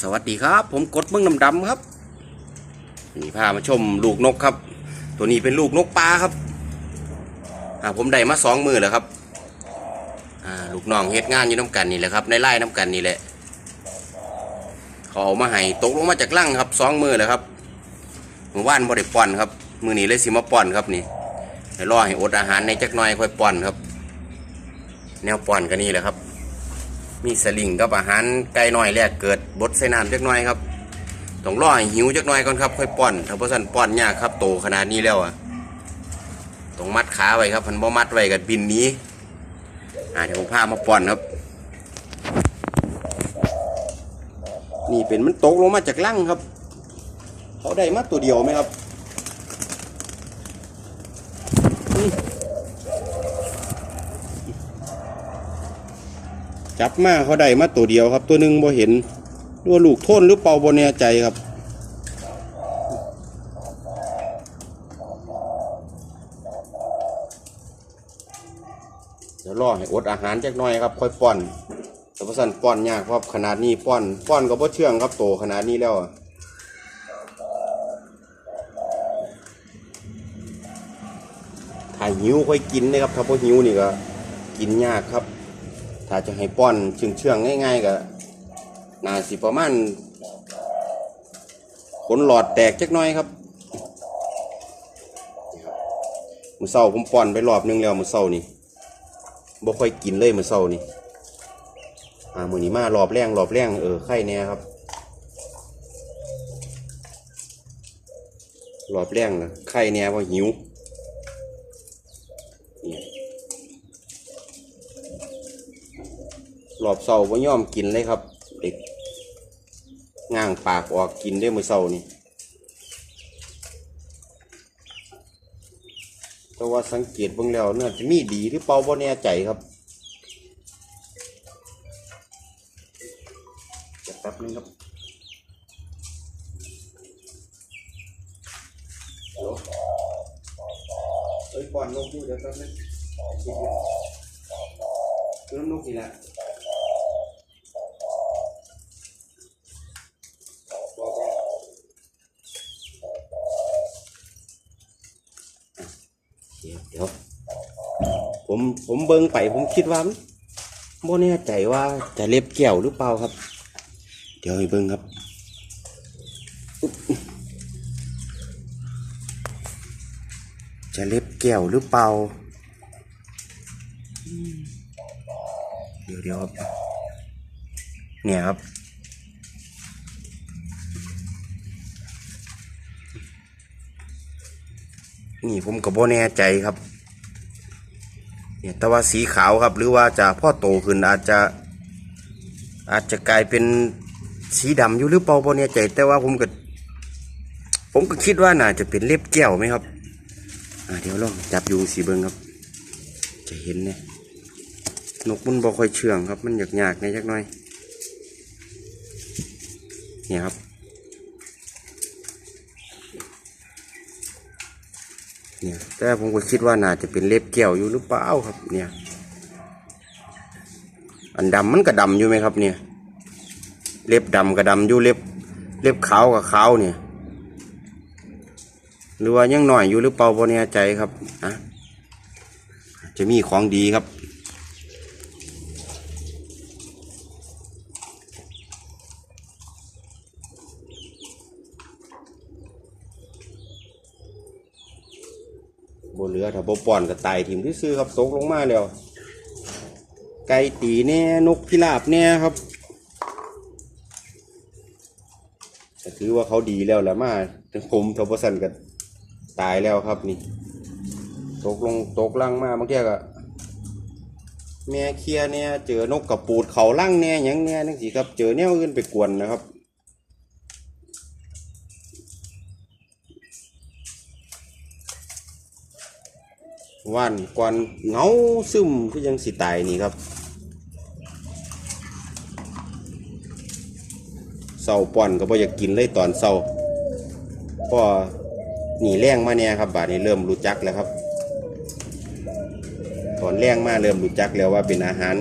สวัสดีครับ ผมกดเมืองดำๆครับนี่พามาชมลูกนกครับ ตัวนี้เป็นลูกนกปลาครับผมได้มาสองมือแล้วครับลูกน้องเฮ็ดงานอยู่น้ำกันนี่แหละครับ ในไร่น้ำกันนี่แหละเขาเอามาให้ตกลงมาจากลังครับสองมือแล้วครับเมื่อวานบ่ได้ป้อนครับ มือนี้เลยสิมาป้อนครับนี่ให้รอให้อดอาหารในจักหน่อยค่อยป้อนครับ แนวป้อนก็นี่แหละครับ มีสลิงกับอาหารไก่น้อยแรกเกิดบดใส่น้ำจักน่อยครับต้องรอให้หิวจักหน่อยก่อนครับ ค่อยป้อนถ้าพราะสันป้อนยากครับโตขนาดนี้แล้วอะต้องมัดขาไว้ครับพันบ่มัดไว้กับบินนี้อ่าเดี๋ยวผมพามาป้อนครับ นี่เป็นมันตกลงมาจากลังครับ เขาได้มาตัวเดียวไหมครับ จับมาเขาได้มาตัวเดียวครับ ตัวหนึ่งบ่เห็นว่าลูกโทนหรือเปล่าบ่แน่ใจครับเดี๋ยวรอให้อดอาหารจักหน่อยครับ ค่อยป้อนแต่พระสันป้อนยากครับขนาดนี้ป้อนป้อนก็บ่เชื่องครับโตขนาดนี้แล้วถ้าหิวค่อยกินนะครับถ้าบ่หิวนี่ก็กินยากครับ ถ้าจะให้ป้อนเชื่องเชื่องๆง่ายๆก็น่าสิประมาณขนหลอดแตกจักน่อยครับนี่ครับมือเศร้าผมป้อนไปรอบนึงแล้วมือเศร้านี่บ่ค่อยกินเลยมือเช้านี่อ่ามือนี้มารอบแรงรอบแรงเออไข่แน่ครับรอบแรงนะไข่แน่เพราะหิวนี่ รอบเช้าบ่ยอมกินเลยครับ เด็กง้างปากออกกินได้มื้อเช้านี่แต่ว่าสังเกตเบิ่งแล้วเนื้อจะมีดีหรือเปล่าบ่แน่ใจครับจะแป๊บนึงครับฮัลโหลเอ้ยก่อนนกอยู่เดี๋ยวแป๊บนึงเริ่มนกนี่แหละบอกว่า เดี๋ยวผมผมเบิ่งไปผมคิดว่ามันบ่แน่ใจว่าจะเล็บแก้วหรือเปล่าครับ เดี๋ยวให้เบิ่งครับจะเล็บแก้วหรือเปล่า เดี๋ยวเดี๋ยวครับ เนี่ยครับ นี่ผมก็บ่แน่ใจครับเนี่ยแต่ว่าสีขาวครับ หรือว่าจะพ่อโตขึ้นอาจจะ อาจจะกลายเป็นสีดำอยู่หรือเปล่าบ่แน่ใจ แต่ว่าผมก็ผมก็คิดว่าน่าจะเป็นเล็บแก้วไหมครับอ่าเดี๋ยวลองจับอยู่สีเบิงครับ จะเห็นเนี่ยนกมันบ่ค่อยเชื่องครับ มันอยากยากๆในจักหน่อยเนี่ยครับ เนี่ยแต่ผมก็คิดว่าน่าจะเป็นเล็บแก้วอยู่หรือเปล่าครับ เนี่ย อันดำมันก็ดำอยู่ไหมครับ เนี่ย เล็บดำก็ดำอยู่เล็บ เล็บขาวก็ขาวเนี่ย หรือว่ายังหน่อยอยู่หรือเปล่าบ่แน่ใจครับอะจะมีของดีครับ บนเรือถ้าบ่ป้อนก็ตายทิมที่ซื้อๆครับตกลงมาแล้ว ไก่ตีแน่นกพิราบแน่ครับถือว่าเขาดีแล้วแหละมาแต่ผมทบสันก็ตายแล้วครับนี่ ตกลงตกลังมาบางทีก็แม่เคียร์เนี่ยเจอนกกระปูดเขาลังแน่หยังแน่นั่นสิครับ เจอแนวอื่นไปกวนนะครับ ว่านกวนเงาซึมคือยังสิตายนี่ครับเศร้าป่อนก็บ่อยากกินเลยตอนเศร้าพอหนีแรงมาเนี่ยครับบาดนี้เริ่มรู้จักแล้วครับ ตอนแรงมาเริ่มรู้จักแล้วว่าเป็นอาหาร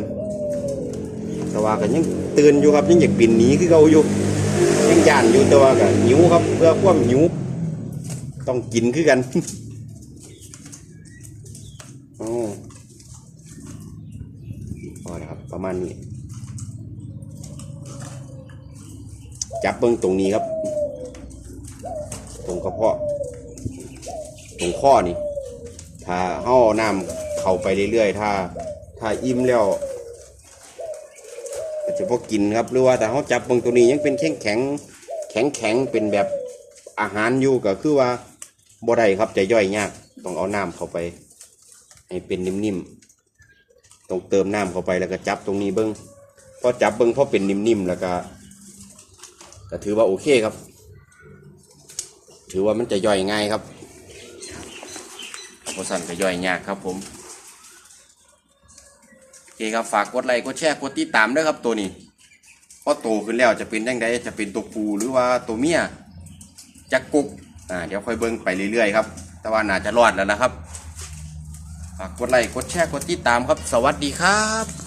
แต่ว่าก็ยังตื่นอยู่ครับยังอยากบินหนีคือเขาอยู่ยังย่านอยู่แต่ว่าก็หิวครับเพื่อความหิว ต้องกินคือกัน โอ้พอแล้วครับ ประ มาณนี้จับเบิ้งตรงนี้ครับ ตรงกระเพาะ ตรงข้อนี่ ถ้าห่าน้ำเข้าไปเรื่อยๆ ถ้า ถ้าอิ่มแล้วจะพอกินครับ หรือว่าถ้าเขาจับเบิ้งตัวนี้ยังเป็นแข็งแข็งแข็งแข็งเป็นแบบอาหารอยู่ก็คือว่าบ่ได้ครับจะย่อยยาก ต้องเอาน้ำเข้าไป ให้เป็นนิ่มๆ ต้องเติมน้ำเข้าไปแล้วก็จับตรงนี้เบิ้งพอจับเบิ้งพอเป็นนิ่มๆแล้วก็ก็ถือว่าโอเคครับ ถือว่ามันจะย่อยง่ายครับโอสันก็ย่อยยากครับผมโอเคครับฝากกดไลค์กดแชร์กดติดตามด้วยครับตัวนี้พอโตขึ้นแล้วจะเป็นยังไงจะเป็นตัวผู้หรือว่าตัวเมียจะกุกอ่าเดี๋ยวค่อยเบิ่งไปเรื่อยๆครับ แต่ว่าน่าจะรอดแล้วนะครับ ฝากกดไลค์กดแชร์กดติดตามครับ สวัสดีครับ